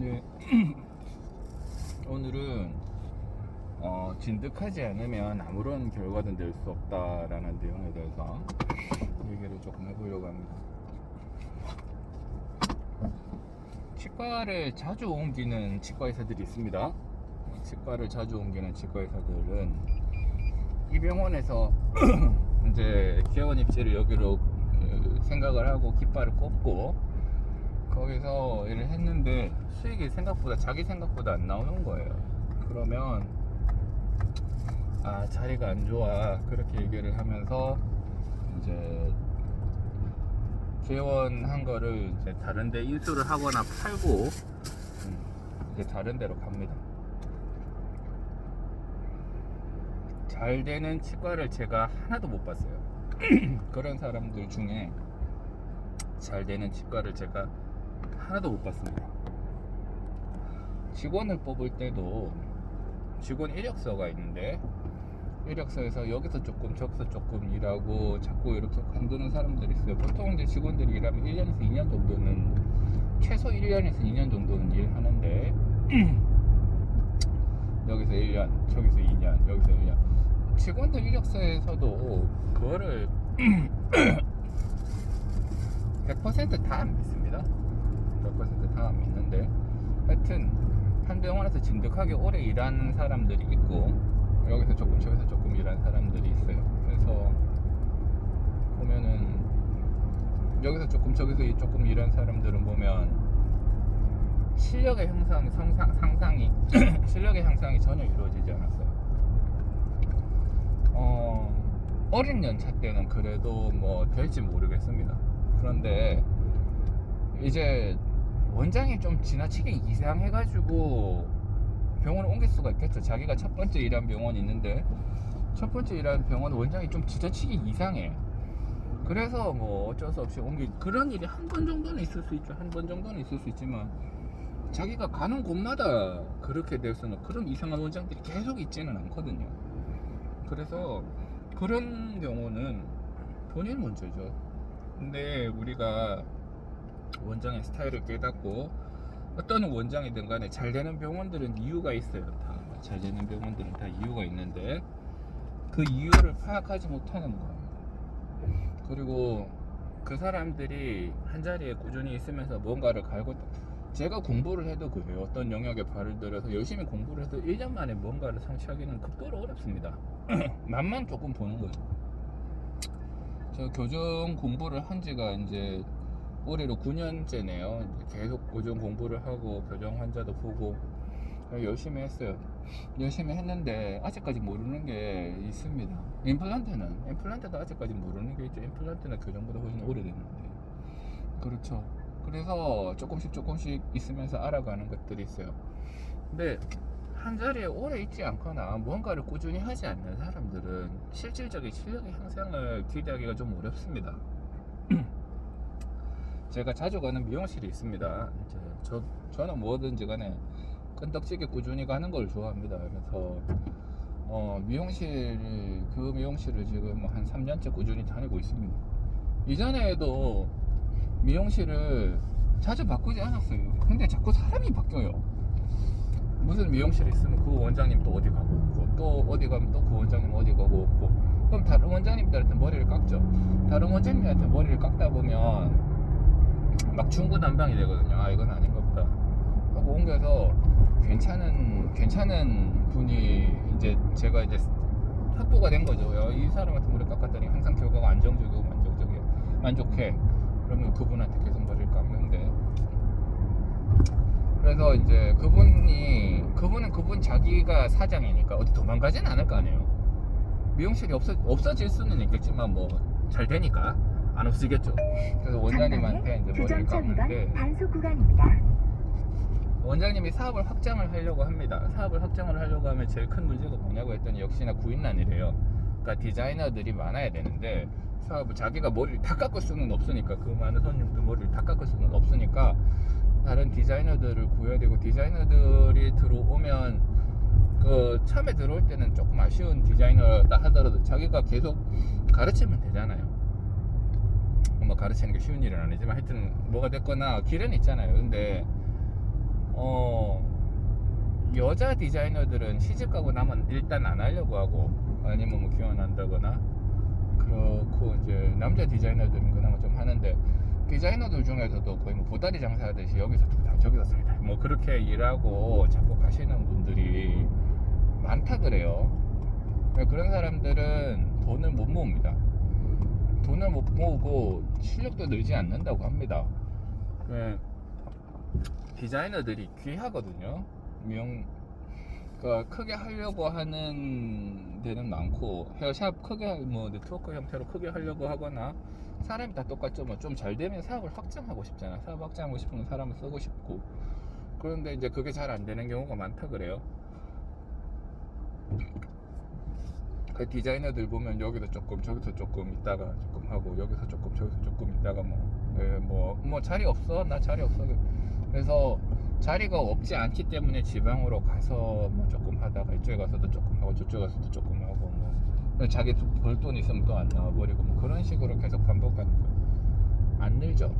네. 오늘은 어, 진득하지 않으면 아무런 결과도 낼 수 없다라는 내용에 대해서 얘기를 조금 해보려고 합니다. 치과를 자주 옮기는 치과 의사들이 있습니다. 치과를 자주 옮기는 치과 의사들은 이 병원에서 이제 개원 입시를 여기로 그, 생각을 하고 깃발을 꽂고 거기서 일을 했는데 수익이 생각보다 자기 생각보다 안 나오는 거예요. 그러면 아 자리가 안 좋아 그렇게 얘기를 하면서 이제 개원한 거를 이제 다른데 인수를 하거나 팔고 음, 이제 다른 데로 갑니다. 잘 되는 치과를 제가 하나도 못 봤어요. 그런 사람들 중에 잘 되는 치과를 제가 하나도 못 봤습니다. 직원을 뽑을 때도 직원 이력서가 있는데 이력서에서 여기서 조금 저기서 조금 일하고 자꾸 이렇게 관두는 사람들이 있어요. 보통 이제 직원들이 일하면 1년에서 2년 정도는 최소 1년에서 2년 정도는 일하는데 여기서 1년, 저기서 2년, 여기서 1년 직원들 이력서에서도 그거를 100%다 안 믿습니다. 100%다 안 믿는데 하여튼 한 병원에서 진득하게 오래 일하는 사람들이 있고 여기서 조금 저기서 조금 일하는 사람들이 있어요. 그래서 보면은 여기서 조금 저기서 조금 일하는 사람들은 보면 실력의 향상, 성상, 상상이 실력의 향상이 전혀 이루어지지 않았어요. 어, 어린 연차 때는 그래도 뭐 될지 모르겠습니다. 그런데 이제 원장이 좀 지나치게 이상해가지고 병원을 옮길 수가 있겠죠. 자기가 첫 번째 일한 병원이 있는데 첫 번째 일한 병원 원장이 좀 지나치게 이상해. 그래서 뭐 어쩔 수 없이 옮기 그런 일이 한 번 정도는 있을 수 있죠. 한 번 정도는 있을 수 있지만 자기가 가는 곳마다 그렇게 될 수는 그런 이상한 원장들이 계속 있지는 않거든요. 그래서 그런 경우는 본인 문제죠. 근데 우리가 원장의 스타일을 깨닫고 어떤 원장이든 간에 잘 되는 병원들은 이유가 있어요. 다 잘 되는 병원들은 다 이유가 있는데 그 이유를 파악하지 못하는 거예요. 그리고 그 사람들이 한 자리에 꾸준히 있으면서 뭔가를 갈고 제가 공부를 해도 그래요. 어떤 영역에 발을 들여서 열심히 공부를 해도 1년 만에 뭔가를 성취하기는 극도로 어렵습니다. 맛만 조금 보는 거죠. 저 교정 공부를 한 지가 이제 올해로 9년째네요. 계속 교정 공부를 하고 교정 환자도 보고 열심히 했어요. 열심히 했는데 아직까지 모르는 게 있습니다. 임플란트는 임플란트도 아직까지 모르는 게 있죠. 임플란트는 교정보다 훨씬 오래됐는데 그렇죠. 그래서 조금씩 조금씩 있으면서 알아가는 것들이 있어요. 근데 한 자리에 오래 있지 않거나 뭔가를 꾸준히 하지 않는 사람들은 실질적인 실력의 향상을 기대하기가 좀 어렵습니다. 제가 자주 가는 미용실이 있습니다. 이제 저 저는 뭐든지 간에 끈덕지게 꾸준히 가는 걸 좋아합니다. 그래서 어, 미용실 그 미용실을 지금 한 3년째 꾸준히 다니고 있습니다. 이전에도 미용실을 자주 바꾸지 않았어요. 근데 자꾸 사람이 바뀌어요. 무슨 미용실 있으면 그 원장님 또 어디 가고 없고 또 어디 가면 또 그 원장님 어디 가고 없고 그럼 다른 원장님들한테 머리를 깎죠. 다른 원장님한테 머리를 깎다 보면 막 중구난방이 되거든요. 아 이건 아닌가 보다 하고 옮겨서 괜찮은 괜찮은 분이 이제 제가 이제 확보가 된 거죠. 야, 이 사람한테 머리 깎았더니 항상 결과가 안정적이고 만족적이에요. 만족해. 그러면 그분한테 계속 머리를 깎는데 그래서 이제 그분이 그분은 그분 자기가 사장이니까 어디 도망가진 않을 거 아니에요. 미용실이 없어 없어질 수는 있겠지만 뭐 잘 되니까 안 없어지겠죠. 그래서 원장님한테 이제 머리를 깎는데 단속 구간입니다. 원장님이 사업을 확장을 하려고 합니다. 사업을 확장을 하려고 하면 제일 큰 문제가 뭐냐고 했더니 역시나 구인난이래요. 그러니까 디자이너들이 많아야 되는데 사업을 자기가 머리를 다 깎을 수는 없으니까 그 많은 손님들 머리를 다 깎을 수는 없으니까 다른 디자이너들을 구해야 되고 디자이너들이 들어오면 그 처음에 들어올 때는 조금 아쉬운 디자이너다 하더라도 자기가 계속 가르치면 되잖아요. 뭐 가르치는 게 쉬운 일은 아니지만 하여튼 뭐가 됐거나 길은 있잖아요. 근데 어 여자 디자이너들은 시집 가고 나면 일단 안 하려고 하고 아니면 뭐 기원한다거나 그렇고 이제 남자 디자이너들은 그나마 좀 하는데 디자이너들 중에서도 거의 뭐 보따리 장사하듯이 여기서 다 저기서 살다 뭐 그렇게 일하고 가시는 분들이 많다 그래요. 그런 사람들은 돈을 못 모읍니다. 돈을 못 모으고 실력도 늘지 않는다고 합니다. 그 디자이너들이 귀하거든요. 미용 그러니까 크게 하려고 하는 데는 많고 헤어샵 크게 하- 뭐 네트워크 형태로 크게 하려고 하거나 사람이 다 똑같죠. 뭐 좀 잘 되면 사업을 확장하고 싶잖아. 사업 확장하고 싶으면 사람을 쓰고 싶고 그런데 이제 그게 잘 안 되는 경우가 많다 그래요. 그 디자이너들 보면 여기서 조금 저기서 조금 있다가 조금 하고 여기서 조금 저기서 조금 있다가 뭐뭐뭐 뭐 자리 없어. 나 자리 없어. 그래서 자리가 없지 않기 때문에 지방으로 가서 뭐 조금 하다가 이쪽에 가서도 조금 하고 저쪽에 가서도 조금 하고 뭐. 자기 벌 돈 있으면 또 안 나와버리고 뭐 그런 식으로 계속 반복하는 거예요. 안 늘죠.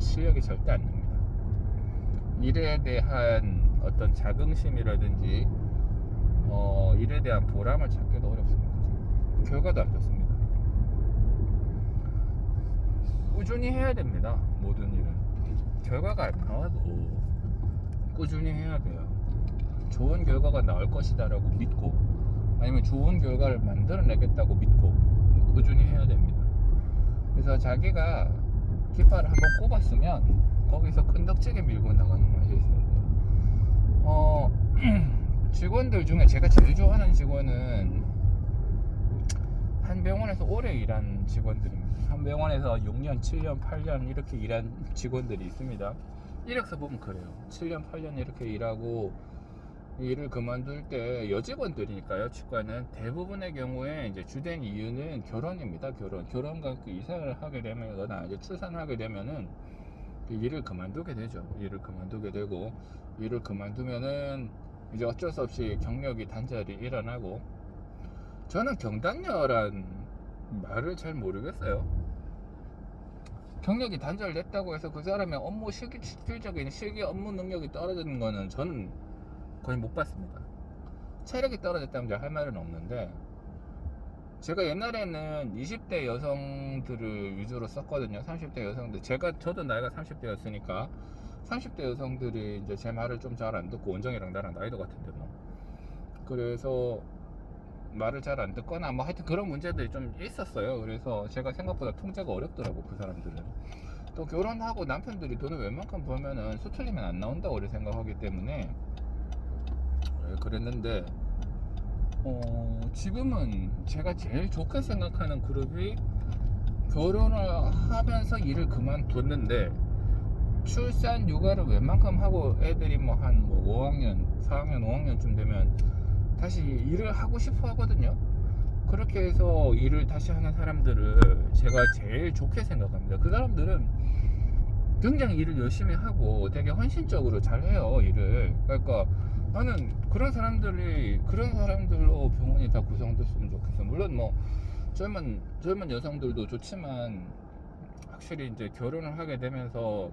실력이 절대 안 늡니다. 일에 대한 어떤 자긍심이라든지 어, 일에 대한 보람을 찾기도 어렵습니다. 결과도 안 좋습니다. 꾸준히 해야 됩니다. 모든 일은. 결과가 안 나와도 꾸준히 해야 돼요. 좋은 결과가 나올 것이다라고 믿고 아니면 좋은 결과를 만들어내겠다고 믿고 꾸준히 해야 됩니다. 그래서 자기가 깃발을 한번 꼽았으면 거기서 끈덕지게 밀고 나가는 맛이 있어요. 어, 직원들 중에 제가 제일 좋아하는 직원은 한 병원에서 오래 일한 직원들입니다. 한 병원에서 6년, 7년, 8년 이렇게 일한 직원들이 있습니다. 이력서 보면 그래요. 7년, 8년 이렇게 일하고 일을 그만둘 때 여직원들이니까요. 치과는 대부분의 경우에 이제 주된 이유는 결혼입니다. 결혼. 결혼과 그 이사를 하게 되면거나 이제 출산하게 되면은 그 일을 그만두게 되죠. 일을 그만두게 되고 일을 그만두면은 이제 어쩔 수 없이 경력이 단절이 일어나고 저는 경단녀란 말을 잘 모르겠어요. 경력이 단절됐다고 해서 그 사람의 업무 실기, 실질적인 실기 업무 능력이 떨어지는 거는 저는 거의 못 봤습니다. 체력이 떨어졌다면 제가 할 말은 없는데 제가 옛날에는 20대 여성들을 위주로 썼거든요. 30대 여성들. 제가 저도 나이가 30대였으니까 30대 여성들이 이제 제 말을 좀 잘 안 듣고 원정이랑 나랑 나이도 같은데 뭐. 그래서 말을 잘 안 듣거나 뭐 하여튼 그런 문제들이 좀 있었어요. 그래서 제가 생각보다 통제가 어렵더라고 그 사람들은. 또 결혼하고 남편들이 돈을 웬만큼 벌면은 수틀리면 안 나온다고 우리 생각하기 때문에 네, 그랬는데 어, 지금은 제가 제일 좋게 생각하는 그룹이 결혼을 하면서 일을 그만뒀는데 출산 육아를 웬만큼 하고 애들이 뭐한뭐 5학년, 4학년, 5학년쯤 되면 다시 일을 하고 싶어 하거든요. 그렇게 해서 일을 다시 하는 사람들을 제가 제일 좋게 생각합니다. 그 사람들은 굉장히 일을 열심히 하고 되게 헌신적으로 잘 해요, 일을. 그러니까 나는 그런 사람들이 그런 사람들로 병원이 다 구성됐으면 좋겠어. 물론 뭐 젊은 젊은 여성들도 좋지만 확실히 이제 결혼을 하게 되면서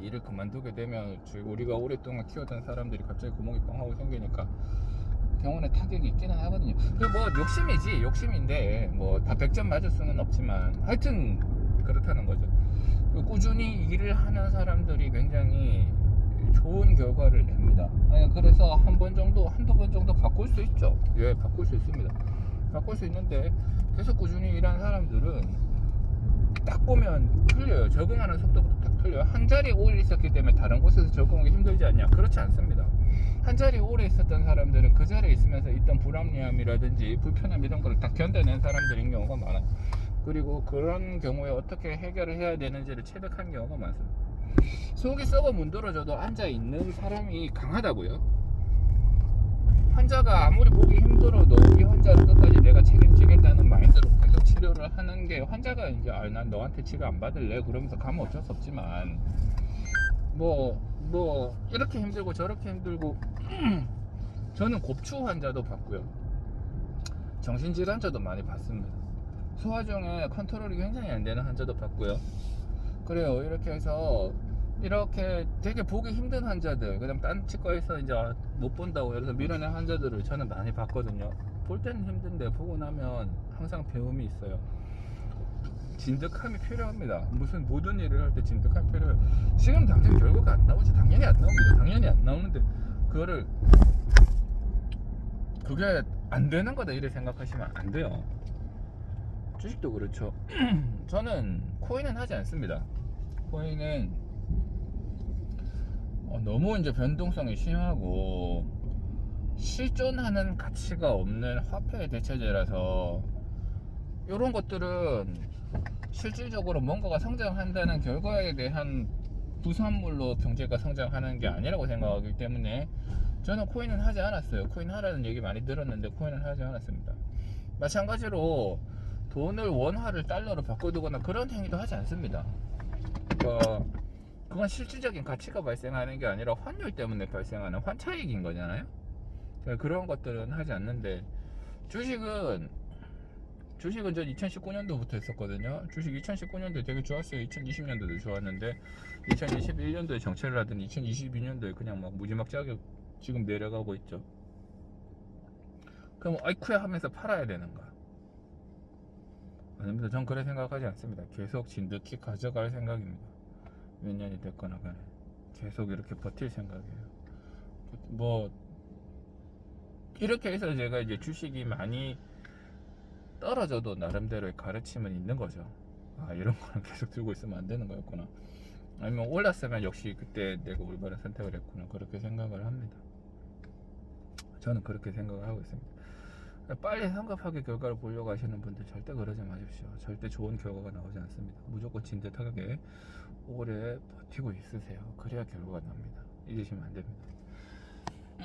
일을 그만두게 되면 우리가 오랫동안 키웠던 사람들이 갑자기 구멍이 뻥 하고 생기니까 병원에 타격이 있기는 하거든요. 그뭐 욕심이지 욕심인데 뭐 다 100점 맞을 수는 없지만 하여튼 그렇다는 거죠. 그 꾸준히 일을 하는 사람들이 굉장히 좋은 결과를 냅니다. 그래서 한 번 정도, 한두 번 정도 바꿀 수 있죠. 예, 바꿀 수 있습니다. 바꿀 수 있는데 계속 꾸준히 일하는 사람들은 딱 보면 틀려요. 적응하는 속도부터 딱 틀려요. 한 자리에 오래 있었기 때문에 다른 곳에서 적응하기 힘들지 않냐? 그렇지 않습니다. 한 자리에 오래 있었던 사람들은 그 자리에 있으면서 있던 불합리함이라든지 불편함 이런 걸 다 견뎌낸 사람들인 경우가 많아요. 그리고 그런 경우에 어떻게 해결을 해야 되는지를 체득한 경우가 많습니다. 속이 썩어 문드러져도 앉아 있는 사람이 강하다고요. 환자가 아무리 보기 힘들어도 이 환자를 끝까지 내가 책임지겠다는 마인드로 계속 치료를 하는 게 환자가 이제 아, 난 너한테 치료 안 받을래 그러면서 가면 어쩔 수 없지만 뭐뭐 이렇게 힘들고 저렇게 힘들고 저는 곱추 환자도 봤고요. 정신질환자도 많이 봤습니다. 소화 중에 컨트롤이 굉장히 안 되는 환자도 봤고요. 그래요. 이렇게 해서 이렇게 되게 보기 힘든 환자들 그다음 딴 치과에서 이제 못 본다고 해서 밀어낸 환자들을 저는 많이 봤거든요. 볼 때는 힘든데 보고 나면 항상 배움이 있어요. 진득함이 필요합니다. 무슨 모든 일을 할 때 진득함이 필요해요. 지금 당장 결과가 안 나오지. 당연히 안 나옵니다. 당연히 안 나오는데 그거를 그게 안 되는 거다 이렇게 생각하시면 안 돼요. 주식도 그렇죠. 저는 코인은 하지 않습니다. 코인은 어, 너무 이제 변동성이 심하고 실존하는 가치가 없는 화폐 대체제라서 이런 것들은 실질적으로 뭔가가 성장한다는 결과에 대한 부산물로 경제가 성장하는 게 아니라고 생각하기 때문에 저는 코인은 하지 않았어요. 코인 하라는 얘기 많이 들었는데 코인은 하지 않았습니다. 마찬가지로 돈을 원화를 달러로 바꿔두거나 그런 행위도 하지 않습니다. 그러니까 그건 실질적인 가치가 발생하는 게 아니라 환율 때문에 발생하는 환차익인 거잖아요. 그러니까 그런 것들은 하지 않는데 주식은 주식은 전 2019년도부터 했었거든요. 주식 2019년도에 되게 좋았어요. 2020년도도 좋았는데 2021년도에 정체를 하더니 2022년도에 그냥 막 무지막지하게 지금 내려가고 있죠. 그럼 아이쿠야 하면서 팔아야 되는가? 아닙니다. 전 그래 생각하지 않습니다. 계속 진득히 가져갈 생각입니다. 몇 년이 됐거나 간에 계속 이렇게 버틸 생각이에요. 뭐 이렇게 해서 제가 이제 주식이 많이 떨어져도 나름대로의 가르침은 있는 거죠. 아 이런 거는 계속 들고 있으면 안 되는 거였구나. 아니면 올랐으면 역시 그때 내가 올바른 선택을 했구나 그렇게 생각을 합니다. 저는 그렇게 생각을 하고 있습니다. 빨리 성급하게 결과를 보려고 하시는 분들 절대 그러지 마십시오. 절대 좋은 결과가 나오지 않습니다. 무조건 진듯하게 오래 버티고 있으세요. 그래야 결과가 납니다. 잊으시면 안 됩니다.